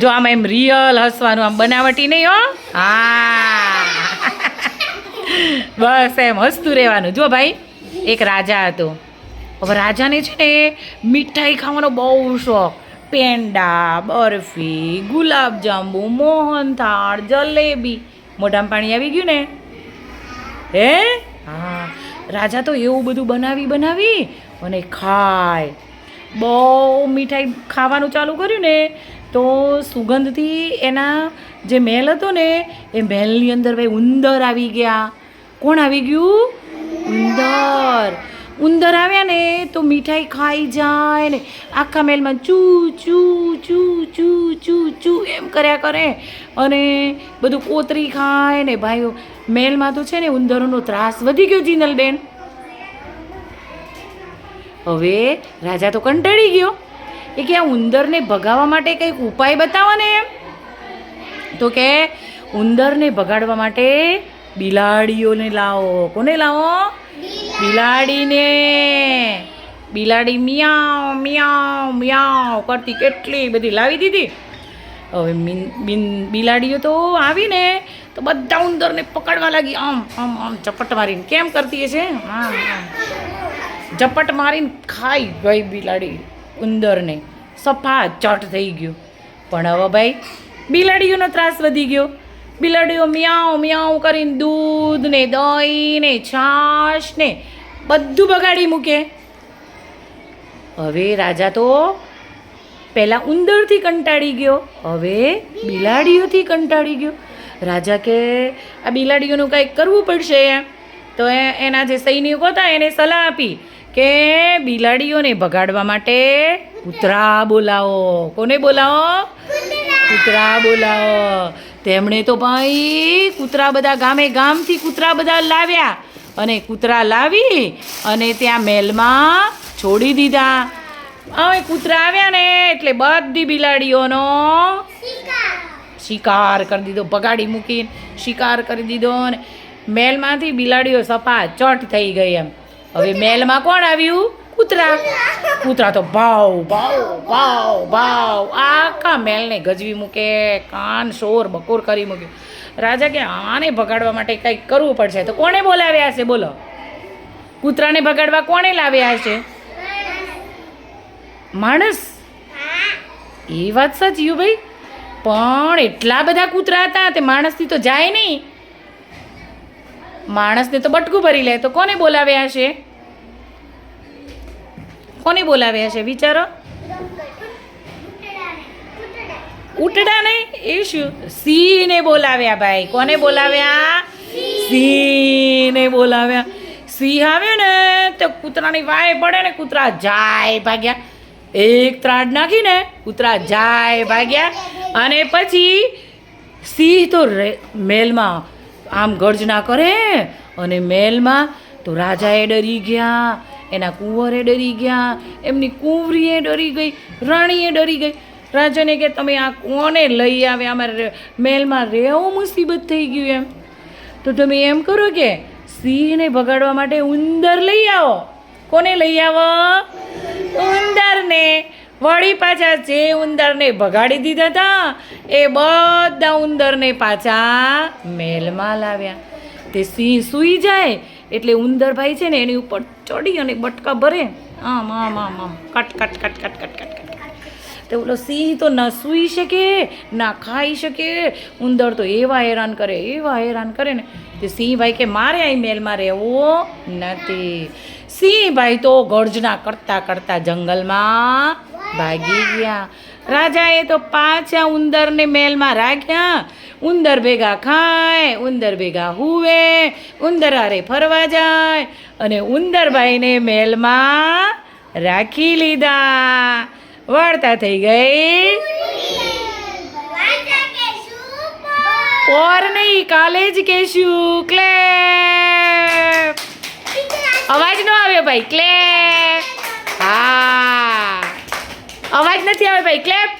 જો આમાં એમ રિયલ હસવાનું, આમ બનાવટી નહીં, હો. હા. બસ એમ હસતું રહેવાનું. જો ભાઈ, એક રાજા હતો. હવે રાજાને છે ને મીઠાઈ ખાવાનો બહુ શોખ. પેંડા, બરફી, ગુલાબજાંબુ, મોહનથાળ, જલેબી. મોઢામાં પાણી આવી ગયું ને? હે? હા. રાજા તો એવું બધું બનાવી બનાવી અને ખાય. બહુ મીઠાઈ ખાવાનું ચાલુ કર્યું ને તો સુગંધથી એના જે મહેલ હતો ને, એ મહેલની અંદર ભાઈ ઉંદર આવી ગયા. કોણ આવી ગયું? ઉંદર. ઉંદર આવ્યા ને તો મીઠાઈ ખાઈ જાય ને. આખા મહેલમાં ચૂ ચૂ ચૂ ચૂ ચૂ ચૂ એમ કર્યા કરે. અને બધું કોતરી ખાય ને. ભાઈ મહેલમાં તો છે ને ઉંદરોનો ત્રાસ વધી ગયો જીનલબેન. હવે રાજા તો કંટાળી ગયો. એ કે આ ઉંદરને ભગાવવા માટે કંઈક ઉપાય બતાવો ને એમ. તો કે ઉંદરને ભગાડવા માટે બિલાડીઓને લાવો. કોને લાવો? બિલાડીને. બિલાડી મિયાવ મિયાવ મિયાવ કરતી કેટલી બધી લાવી દીધી. હવે બિન, બિલાડીઓ તો આવીને તો બધા ઉંદરને પકડવા લાગી. આમ આમ આમ ચપટ મારીને કેમ કરતી હશે? આમ આમ. ઝપટ મારીને ખાઈ ગઈ બિલાડી. ઉંદરને સફા ચટ થઈ ગયું. પણ હવે ભાઈ, બિલાડીઓનો ત્રાસ વધી ગયો. બિલાડીઓ મિયાવ મિયાવ કરીને દૂધ ને દહીં ને છાશ બધું બગાડી મૂકે. હવે રાજા તો પહેલાં ઉંદરથી કંટાળી ગયો, હવે બિલાડીઓથી કંટાળી ગયો. રાજા કે, આ બિલાડીઓનું કંઈક કરવું પડશે? તો એ એના જે સૈનિકો હતા એને સલાહ આપી. કે બિલાડીઓને ભગાડવા માટે કૂતરા બોલાવો. કોને બોલાવો? કૂતરા બોલાવો. તેમણે તો ભાઈ કૂતરા બધા ગામે ગામથી કૂતરા બધા લાવ્યા અને કૂતરા લાવી અને ત્યાં મહેલમાં છોડી દીધા. હવે કૂતરા આવ્યા ને એટલે બધી બિલાડીઓનો શિકાર કરી દીધો, ભગાડી મૂકીને શિકાર કરી દીધો ને મહેલમાંથી બિલાડીઓ સપા ચટ થઈ ગઈ એમ. હવે મહેલમાં કોણ આવ્યું? કૂતરા. કૂતરા તો ભાવ ભાવ ભાવ ભાવ. આખા મહેલને ગજવી મૂકે, કાન શોર, બકોર કરી મૂક્યું રાજા કે આને ભગાડવા માટે કંઈક કરવું પડશે? તો કોણે બોલાવ્યા છે બોલો. કૂતરાને ભગાડવા કોણે લાવ્યા છે માણસ. એ વાત સાચી ભાઈ. પણ એટલા બધા કૂતરા હતા તે માણસથી તો જાય નહીં. માણસને તો બટકું ભરી લે. તો કોને બોલાવ્યા હશે? કોને બોલાવ્યા છે? વિચારો. ઉટડા ને એ શું? સિંહને બોલાવ્યા ભાઈ. કોને બોલાવ્યા? સિંહને બોલાવ્યા. સિંહ આવ્યો ને તો કૂતરાની વાય પડે ને કૂતરા જાય ભાગ્યા. એક ત્રાડ નાખીને કૂતરા જાય ભાગ્યા. અને પછી સિંહ તો મહેલમાં આમ ગર્જના કરે અને મેલમાં તો રાજાએ ડરી ગયા. એના કુંવરે ડરી ગયા, એમની કુંવરીએ ડરી ગઈ, રાણીએ ડરી ગઈ. રાજાને કે, તમે આ કોને લઈ આવ્યા? અમારે મહેલમાં રહેવું મુસીબત થઈ ગયું એમ. તો તમે એમ કરો કે, સિંહને ભગાડવા માટે ઉંદર લઈ આવો. કોને લઈ આવો? ઉંદરને. વળી પાછા જે ઉંદરને ભગાડી દીધા હતા, એ બધા ઉંદરને પાછા મહેલમાં લાવ્યા. તે સિંહ સૂઈ જાય એટલે ઉંદરભાઈ છે ને એની ઉપર ચડી અને બટકા ભરે. આમ આમ આમ આમ. કટ કટ કટ કટ કટ કટ કટ. તો ઓલો સિંહ તો ના સૂઈ શકે, ના ખાઈ શકે. ઉંદર તો એવા હેરાન કરે, એવા હેરાન કરે ને. તે સિંહભાઈ કે, મારે અહીં મેલમાં રહેવો નથી. સિંહભાઈ તો ગર્જના કરતાં કરતાં જંગલમાં ભાગી ગયા. રાજાએ તો પાછા ઉંદરને મહેલમાં રાખ્યા. ઉંદર ભેગા ખાય, ઉંદર ભેગા હુવે, ઉંદર હારે ફરવા જાય અને ઉંદરભાઈને મહેલમાં રાખી લીધા. વાર્તા થઈ ગઈ. પોર નહીં કાલે જ કહેશું ક્લે અવાજ ન આવ્યો ભાઈ ક્લે હા. અવાજ નથી આવે ભાઈ ક્લેપ